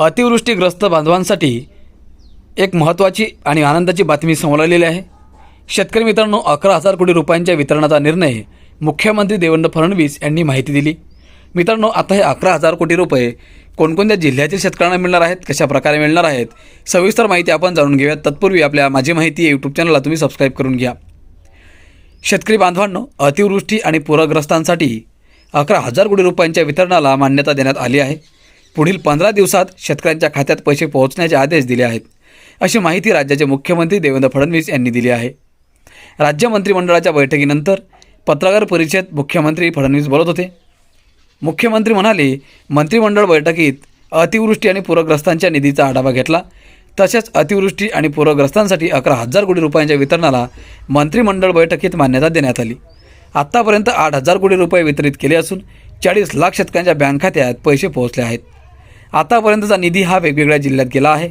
अतिवृष्टीग्रस्त बांधवांसाठी एक महत्त्वाची आणि आनंदाची बातमी समोर आलेली आहे. शेतकरी मित्रांनो अकरा हजार कोटी रुपयांच्या वितरणाचा निर्णय मुख्यमंत्री देवेंद्र फडणवीस यांनी माहिती दिली. मित्रांनो आता हे अकरा हजार कोटी रुपये कोणकोणत्या जिल्ह्यातील शेतकऱ्यांना मिळणार आहेत कशा प्रकारे मिळणार आहेत सविस्तर माहिती आपण जाणून घेऊयात. तत्पूर्वी आपल्या माझी माहिती यूट्यूब चॅनलला तुम्ही सबस्क्राईब करून घ्या. शेतकरी बांधवांनो अतिवृष्टी आणि पूरग्रस्तांसाठी अकरा हजार कोटी रुपयांच्या वितरणाला मान्यता देण्यात आली आहे. पुढील पंधरा दिवसात शेतकऱ्यांच्या खात्यात पैसे पोहोचण्याचे आदेश दिले आहेत. अशी माहिती राज्याचे मुख्यमंत्री देवेंद्र फडणवीस यांनी दिली आहे. राज्य मंत्रिमंडळाच्या बैठकीनंतर पत्रकार परिषदेत मुख्यमंत्री फडणवीस बोलत होते. मुख्यमंत्री म्हणाले मंत्रिमंडळ बैठकीत अतिवृष्टी आणि पूरग्रस्तांच्या निधीचा आढावा घेतला. तसेच अतिवृष्टी आणि पूरग्रस्तांसाठी अकरा हजार कोटी रुपयांच्या वितरणाला मंत्रिमंडळ बैठकीत मान्यता देण्यात आली. आत्तापर्यंत आठ हजार कोटी रुपये वितरित केले असून चाळीस लाख शेतकऱ्यांच्या बँक खात्यात पैसे पोहोचले आहेत. आतापर्यंतचा निधी हा वेगवेगळ्या जिल्ह्यात गेला आहे.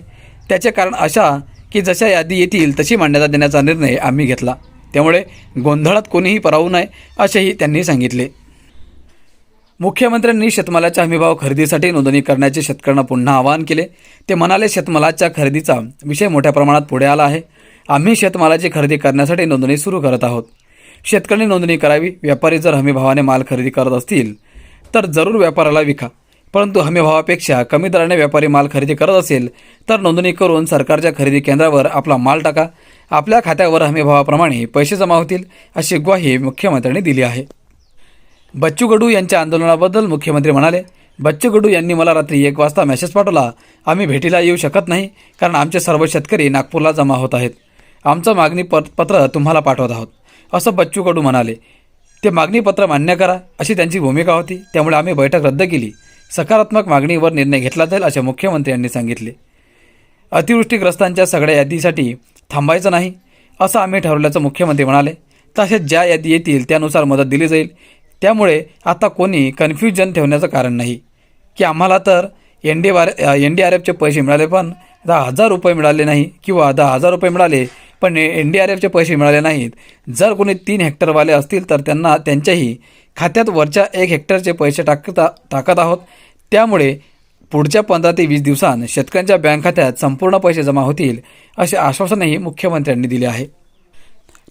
त्याचे कारण अशा की जशा यादी येतील तशी मान्यता देण्याचा निर्णय आम्ही घेतला. त्यामुळे गोंधळात कोणीही परावू नये असेही त्यांनी सांगितले. मुख्यमंत्र्यांनी शेतमालाच्या हमीभाव खरेदीसाठी नोंदणी करण्याचे शेतकऱ्यांना पुन्हा आवाहन केले. ते म्हणाले शेतमालाच्या खरेदीचा विषय मोठ्या प्रमाणात पुढे आला आहे. आम्ही शेतमालाची खरेदी करण्यासाठी नोंदणी सुरू करत आहोत. शेतकऱ्यांनी नोंदणी करावी. व्यापारी जर हमीभावाने माल खरेदी करत असतील तर जरूर व्यापाराला विका. परंतु हमीभावापेक्षा कमी दराने व्यापारी माल खरेदी करत असेल तर नोंदणी करून सरकारच्या खरेदी केंद्रावर आपला माल टाका. आपल्या खात्यावर हमीभावाप्रमाणे पैसे जमा होतील अशी ग्वाही मुख्यमंत्र्यांनी दिली आहे. बच्चू कडू यांच्या आंदोलनाबद्दल मुख्यमंत्री म्हणाले बच्चू कडू यांनी मला रात्री एक वाजता मेसेज पाठवला. आम्ही भेटीला येऊ शकत नाही कारण आमचे सर्व शेतकरी नागपूरला जमा होत आहेत. आमचं मागणी पत पत्र तुम्हाला पाठवत आहोत. असं बच्चू कडू म्हणाले. ते मागणीपत्र मान्य करा अशी त्यांची भूमिका होती. त्यामुळे आम्ही बैठक रद्द केली. सकारात्मक मागणीवर निर्णय घेतला जाईल असे मुख्यमंत्र्यांनी सांगितले. अतिवृष्टीग्रस्तांच्या सगळ्या यादीसाठी थांबायचं नाही असं आम्ही ठरवल्याचं मुख्यमंत्री म्हणाले. तसेच ज्या यादी येतील त्यानुसार मदत दिली जाईल. त्यामुळे आता कोणी कन्फ्युजन ठेवण्याचं कारण नाही. की आम्हाला तर N D R N D R एफचे पैसे मिळाले पण दहा हजार रुपये मिळाले नाही किंवा दहा हजार रुपये मिळाले पण एन डी आर एफचे पैसे मिळाले नाहीत. जर कोणी तीन हेक्टरवाले असतील तर त्यांना त्यांच्याही खात्यात वरच्या एक हेक्टरचे पैसे टाकता टाकत आहोत. त्यामुळे पुढच्या पंधरा ते वीस दिवसांत शेतकऱ्यांच्या बँक खात्यात संपूर्ण पैसे जमा होतील असे आश्वासनही मुख्यमंत्र्यांनी दिले आहे.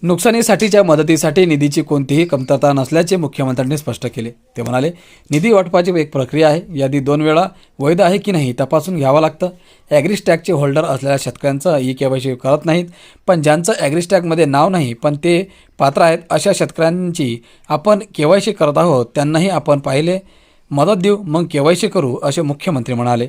नुकसानीसाठीच्या मदतीसाठी निधीची कोणतीही कमतरता नसल्याचे मुख्यमंत्र्यांनी स्पष्ट केले. ते म्हणाले निधी वाटपाची एक प्रक्रिया आहे. यादी दोन वेळा वैध आहे की नाही तपासून घ्यावं लागतं. ॲग्रीस्टॅगचे होल्डर असलेल्या शेतकऱ्यांचं ई के वाय सी करत नाहीत पण ज्यांचं ॲग्रीस्टॅगमध्ये नाव नाही पण ते पात्र आहेत अशा शेतकऱ्यांची आपण के वाय सी करत आहोत. त्यांनाही आपण पाहिले मदत देऊ मग के वाय सी करू असे मुख्यमंत्री म्हणाले.